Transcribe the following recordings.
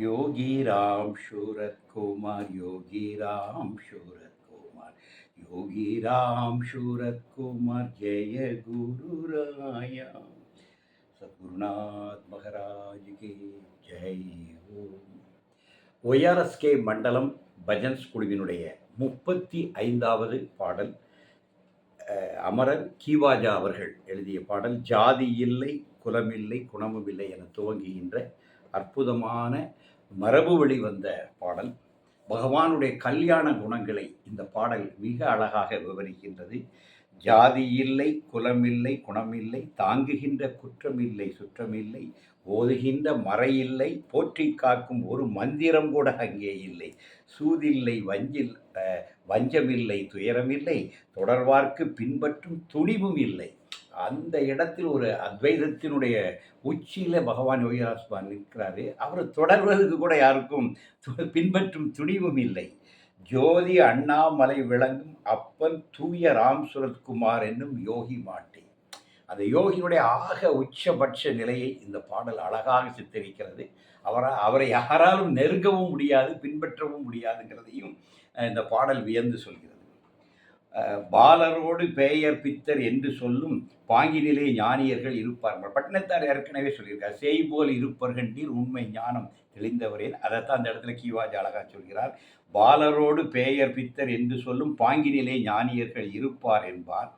योगी राम शूरत कुमार योगी राम शूरत कुमार योगी राम शूरत कुमार जय गुरु राया சத்குருநாத் மகராஜ் கே ஜெய் ஓம் ஒய்ஆர்எஸ்கே மண்டலம் பஜன்ஸ் குழுவினுடைய முப்பத்தி ஐந்தாவது பாடல் அஹ், அமரர் கீவாஜா அவர்கள் எழுதிய பாடல் ஜாதி இல்லை குலமில்லை குணமும் இல்லை என துவங்குகின்ற அற்புதமான மரபு வழி வந்த பாடல். பகவானுடைய கல்யாண குணங்களை இந்த பாடல் மிக அழகாக விவரிக்கின்றது. ஜாதி இல்லை குலமில்லை குணமில்லை தாங்குகின்ற குற்றமில்லை சுற்றமில்லை ஓதுகின்ற மறையில்லை போற்றி காக்கும் ஒரு மந்திரம் கூட அங்கே இல்லை. சூதில்லை வஞ்சில் வஞ்சமில்லை துயரமில்லை தொடர்வார்க்கு பின்பற்றும் துணிவும் இல்லை. அந்த இடத்தில் ஒரு அத்வைதத்தினுடைய உச்சியில் பகவான் யோகிராஜ்பான் நிற்கிறாரு. அவர் தொடர்வதற்கு கூட யாருக்கும் பின்பற்றும் துணிவும் இல்லை. ஜோதி அண்ணாமலை விளங்கும் அப்பன் தூய ராம் சுரத்குமார் என்னும் யோகி மாட்டி. அந்த யோகியினுடைய ஆக உச்சபட்ச நிலையை இந்த பாடல் அழகாக சித்தரிக்கிறது. அவரை அவரை யாராலும் நெருங்கவும் முடியாது பின்பற்றவும் முடியாதுங்கிறதையும் இந்த பாடல் வியந்து சொல்கிறது. பாலரோடு பேயர் பித்தர் என்று சொல்லும் பாங்கினிலே ஞானியர்கள் இருப்பார்கள். பட்டினத்தார் ஏற்கனவே சொல்லியிருக்கார் செய் போல் இருப்பர்கண்டீர் உண்மை ஞானம் தெளிந்தவரேன். அதைத்தான் அந்த இடத்துல கீவாஜ் அழகா சொல்கிறார். பாலரோடு பேயர் பித்தர் என்று சொல்லும் பாங்கினிலே ஞானியர்கள் இருப்பார் என்பார்.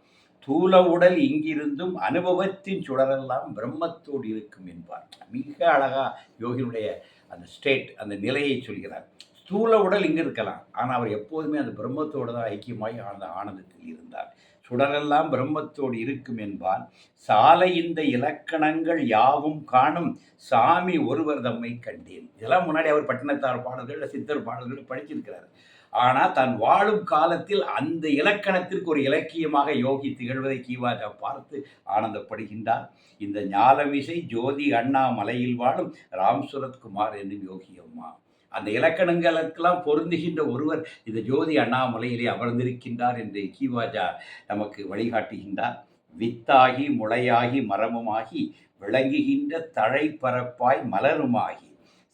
தூல உடல் இங்கிருந்தும் அனுபவத்தின் சுடரெல்லாம் பிரம்மத்தோடு இருக்கும் என்பார். மிக அழகா யோகினுடைய அந்த ஸ்டேட் அந்த நிலையை சொல்கிறார். ஸ்தூல உடல் இங்கே இருக்கலாம். ஆனால் அவர் எப்போதுமே அந்த பிரம்மத்தோடு தான் ஐக்கியமாய் ஆழ்ந்த ஆனந்தத்தில் இருந்தார். சுடரெல்லாம் பிரம்மத்தோடு இருக்கும் என்பால் சாலை இந்த இலக்கணங்கள் யாவும் காணும் சாமி ஒருவர் தம்மை கண்டேன். இதெல்லாம் முன்னாடி அவர் பட்டினத்தார் பாடல்கள் சித்தர் பாடல்கள் படிச்சிருக்கிறார். ஆனால் தான் வாழும் காலத்தில் அந்த இலக்கணத்திற்கு ஒரு இலக்கியமாக யோகி திகழ்வதை கீவாஜா பார்த்து ஆனந்தப்படுகின்றார். இந்த ஞாலமிசை ஜோதி அண்ணா மலையில் வாழும் ராம் குமார் என்னும் யோகி அம்மா. அந்த இலக்கணங்களுக்கெல்லாம் பொருந்துகின்ற ஒருவர் இந்த ஜோதி அண்ணாமலையிலே அமர்ந்திருக்கின்றார் என்று கீவாஜா நமக்கு வழிகாட்டுகின்றார். வித்தாகி முளையாகி மரமுமாகி விளங்குகின்ற தழைப்பரப்பாய் மலருமாகி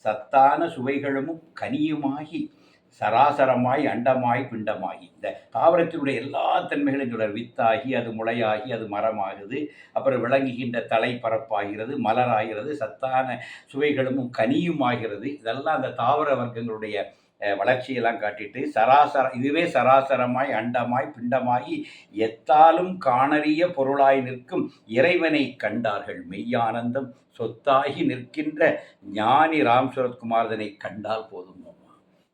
சத்தான சுவைகளும் கனியுமாகி சராசரமாய் அண்டமாய் பிண்டமாகி. இந்த தாவரத்தினுடைய எல்லா தன்மைகளும் சொல்றார். வித்தாகி அது முளையாகி அது மரமாகுது. அப்புறம் விளங்குகின்ற தலை பரப்பாகிறது மலராகிறது சத்தான சுவைகளும் கனியும் ஆகிறது இதெல்லாம் அந்த தாவர வர்க்கங்களுடைய வளர்ச்சியெல்லாம் காட்டிட்டு சராசர இதுவே சராசரமாய் அண்டமாய் பிண்டமாகி எத்தாலும் காணறிய பொருளாய் நிற்கும் இறைவனை கண்டார்கள். மெய்யானந்தம் சொத்தாகி நிற்கின்ற ஞானி ராம் சுரத்குமாரதனை கண்டால் போதும்.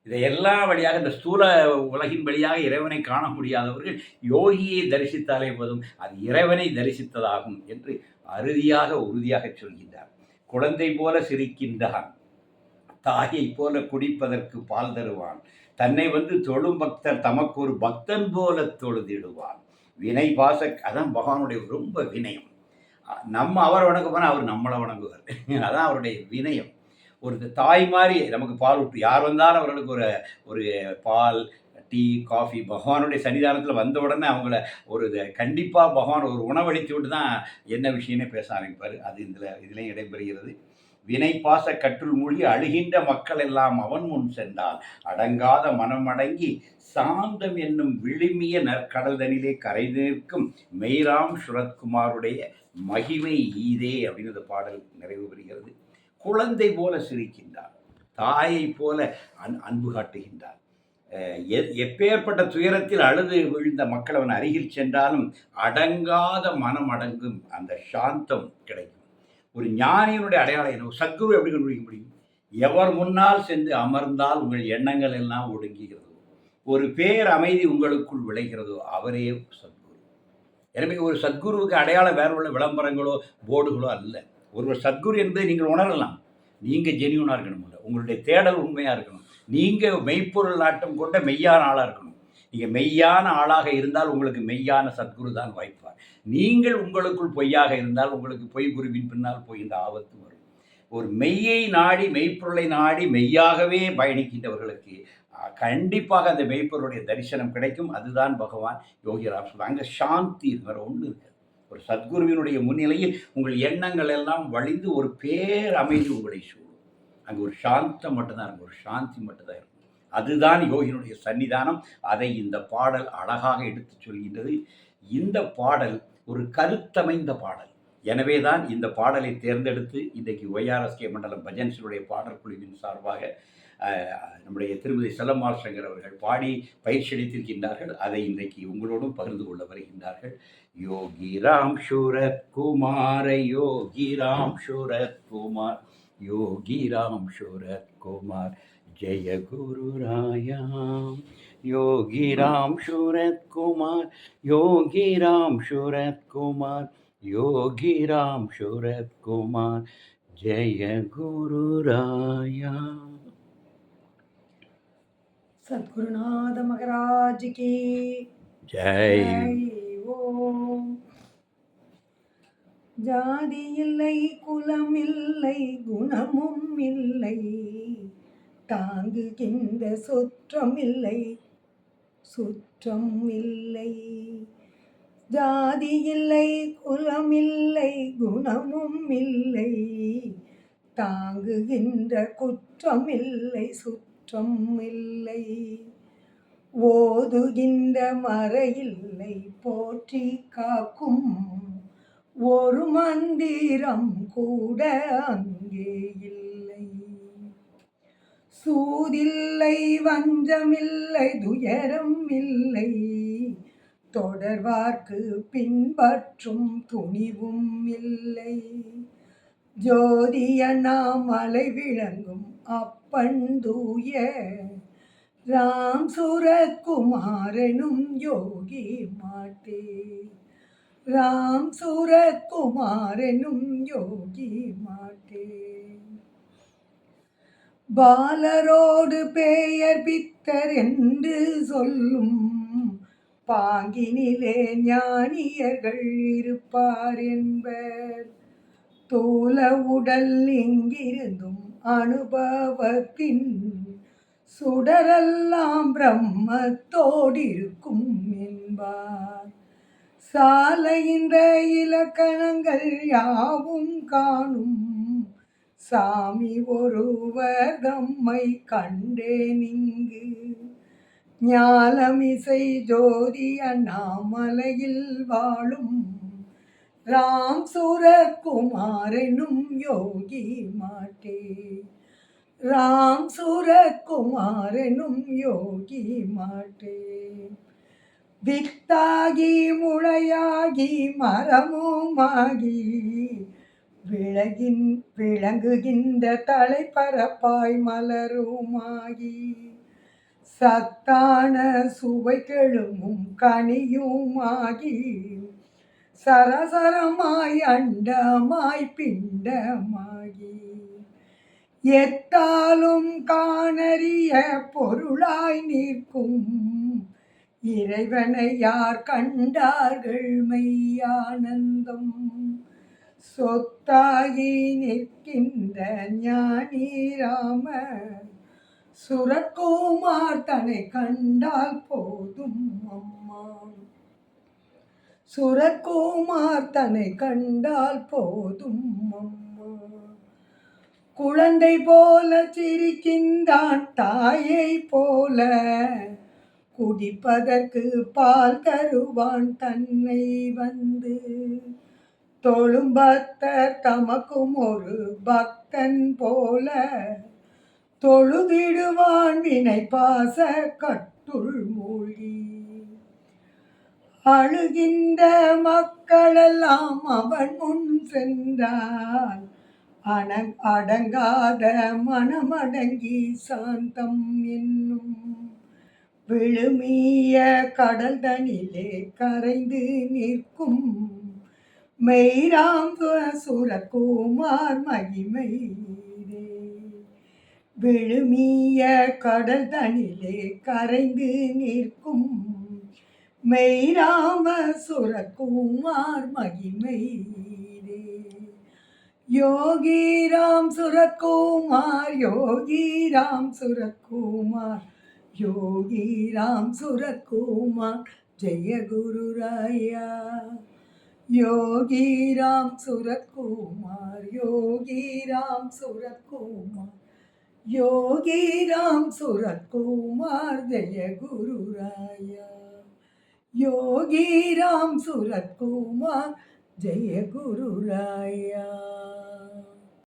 இதை எல்லா வழியாக இந்த ஸ்தூல உலகின் வழியாக இறைவனை காண முடியாதவர்கள் யோகியை தரிசித்தாலே போதும் அது இறைவனை தரிசித்ததாகும் என்று அறுதியாக உறுதியாக சொல்கின்றார். குழந்தை போல சிரிக்கின்றான் தாயை போல குடிப்பதற்கு பால் தருவான் தன்னை வந்து தொழும் பக்தர் தமக்கு ஒரு பக்தன் போல தொழுதிடுவான். வினை பாச அதான் பகவானுடைய ரொம்ப வினயம். நம்ம அவர் வணங்க போனால் அவர் நம்மளை வணங்குவார். அதான் அவருடைய வினயம். ஒரு தாய் மாதிரி நமக்கு பால் விட்டு யார் வந்தாலும் அவர்களுக்கு ஒரு ஒரு பால் டீ காஃபி பகவானுடைய சன்னிதானத்தில் வந்த உடனே அவங்கள ஒரு கண்டிப்பாக பகவான் ஒரு உணவளித்து விட்டு தான் என்ன விஷயமே பேச ஆரம்பிப்பார். அது இதில் இதுலேயும் இடம்பெறுகிறது வினை பாச கற்றுள் மூழ்கி அழுகின்ற மக்கள் எல்லாம் அவன் முன் சென்றால் அடங்காத மனம் அடங்கி சாந்தம் என்னும் விழுமிய நற்கடல்தனிலே கரைந்து நிற்கும் மெய்ராம் சுரத்குமாருடைய மகிமை ஈதே அப்படின்னு அந்த பாடல் நிறைவு பெறுகிறது. குழந்தை போல சிரிக்கின்றார். தாயை போல அன் அன்பு காட்டுகின்றார். எப்பேற்பட்ட துயரத்தில் அழுது விழுந்த மக்கள் அவன் அருகில் சென்றாலும் அடங்காத மனம் அடங்கும் அந்த சாந்தம் கிடைக்கும். ஒரு ஞானியினுடைய அடையாளம் என்ன? சத்குரு எப்படி கண்டுபிடிக்க முடியும்? எவர் முன்னால் சென்று அமர்ந்தால் உங்கள் எண்ணங்கள் எல்லாம் ஒடுங்குகிறதோ. ஒரு பேர் அமைதி உங்களுக்குள் விளைகிறதோ அவரே சத்குரு. எனவே ஒரு சத்குருவுக்கு அடையாளம் வேற உள்ள விளம்பரங்களோ போர்டுகளோ அல்ல. ஒருவர் சத்குரு என்பதை நீங்கள் உணரலாம். நீங்கள் ஜெனியூனாக இருக்கணும் இல்லை உங்களுடைய தேடல் உண்மையாக இருக்கணும். நீங்கள் மெய்ப்பொருள் நாட்டம் கொண்ட மெய்யான ஆளாக இருக்கணும். நீங்கள் மெய்யான ஆளாக இருந்தால் உங்களுக்கு மெய்யான சத்குரு தான் வாய்ப்பார். நீங்கள் உங்களுக்குள் பொய்யாக இருந்தால் உங்களுக்கு பொய் குருவின் பின்னால் போய் இந்த ஆபத்து வரும். ஒரு மெய்யை நாடி மெய்ப்பொருளை நாடி மெய்யாகவே பயணிக்கின்றவர்களுக்கு கண்டிப்பாக அந்த மெய்ப்பொருளுடைய தரிசனம் கிடைக்கும். அதுதான் பகவான் யோகிராம் சொல்றாங்க அங்கே சாந்தி வேறு ஒன்று இருக்கு. ஒரு சத்குருவினுடைய முன்னிலையில் உங்கள் எண்ணங்கள் எல்லாம் வழிந்து ஒரு பேர் அமைதி உங்களை சூழும் அங்கே ஒரு சாந்தம் மட்டும்தான் இருக்கும் ஒரு சாந்தி மட்டும்தான் இருக்கும். அதுதான் யோகினுடைய சன்னிதானம். அதை இந்த பாடல் அழகாக எடுத்துச் சொல்கின்றது. இந்த பாடல் ஒரு கருத்தமைந்த பாடல். எனவே தான் இந்த பாடலை தேர்ந்தெடுத்து இன்றைக்கு ஒய்ஆர்எஸ்கே மண்டலம் பஜன்ஸினுடைய பாடல் குழுவின் சார்பாக நம்முடைய திருமதி செல்லம்மாள் சங்கர் அவர்கள் பாடி பயிற்சி அளித்திருக்கின்றார்கள். அதை இன்றைக்கு உங்களோடும் பகிர்ந்து கொள்ள வருகின்றார்கள். योगिराम शूरत कुमार योगिराम शूरत कुमार योगिराम शूरत कुमार जय गुरु रायाम योगी राम शूरत कुमार योगी राम शूरत कुमार योगी राम शूरत कुमार जय गुरु रायाम सदगुरुनाथ महाराज की जय ஜாதி இல்லை குலம் இல்லை குணமும் இல்லை தாங்குகின்ற சுற்றம் இல்லை சுற்றம் இல்லை ஜாதி இல்லை குலம் இல்லை குணமும் இல்லை தாங்குகின்ற குற்றம் இல்லை சுற்றம் இல்லை ஓதுகின்ற மறையில்லை போற்றி காக்கும் ஒரு மந்திரம் கூட அங்கே இல்லை. சூதில்லை வஞ்சமில்லை துயரம் இல்லை தொடர்வார்க்கு பின்பற்றும் துணிவும் இல்லை. ஜோதிய நாம் அலை விளங்கும் அப்பன் தூய ராம் சுரத்குமாரனும் யோகி மாட்டே. ராம் சுரத்குமாரனும் யோகி மாட்டே. பாலரோடு பெயர் பித்தர் என்று சொல்லும் பாங்கினிலே ஞானியர்கள் இருப்பார் என்பர். தோல உடல் இங்கிருந்தும் அனுபவத்தின் சுடரெல்லாம் பிரம்மத்தோடிருக்கும் என்பார். சால இலக்கணங்கள் யாவும் காணும். சாமி ஒருவர் தம்மை கண்டேன் இங்கு ஞாலமிசை ஜோதி அண்ணாமலையில் வாழும். ராம் சுரகுமாரனும் யோகி மாட்டே. ராம் சுரகுமாரனும் யோகி மாட்டே. வித்தாகி முளையாகி மரமுமாகி விளகின் விளங்குகின்ற தலைப்பரப்பாய் மலருமாகி. சத்தான சுவை கெழுமும் கனியுமாகி சரசரமாய் அண்டமாய் பிண்டமாகி. எத்தாலும் காணறிய பொருளாய் நிற்கும். இறைவனை யார் கண்டார்கள் மெய்யானந்தம்? சொத்தாகி நிற்கின்ற ஞானி ராம சுரக்குமார் தன்னை கண்டால் போதும் அம்மா. சுரக்குமார் தன்னை கண்டால் போதும் அம்மா. குழந்தை போல சிரிக்கின்றான் தாயை போல. குடிப்பதற்கு பால் தருவான் தன்னை வந்து. தொழும் பக்தர் தமக்கும் ஒரு பக்தன் போல. தொழுதிடுவான் வினை பாச கட்டுள் மூழ்கி. அழுகின்ற மக்களெல்லாம் அவன் முன் சென்றான். அண அடங்காத மனமடங்கி சாந்தம் என்னும் விழுமிய கடல் தனிலே கரைந்து நிற்கும் மெய்ராம் சுரகுமார் மகிமை விழுமிய கடல் தனிலே கரைந்து நிற்கும் மெய்ராம சுரகுமார் மகிமை യോഗി രാം സുരത്കുമാർ യോഗി രാം സുരത്കുമാർ യോഗി രാം സുരത്കുമാർ ജയ ഗുരുരായ യോഗി രാം സുരത്കുമാർ യോഗി രാം സുരത്കുമാർ യോഗി രാം സുരത്കുമാർ ജയ ഗുരുരായ യോഗി രാം സുരത്കുമാർ ജയ ഗുരുരായ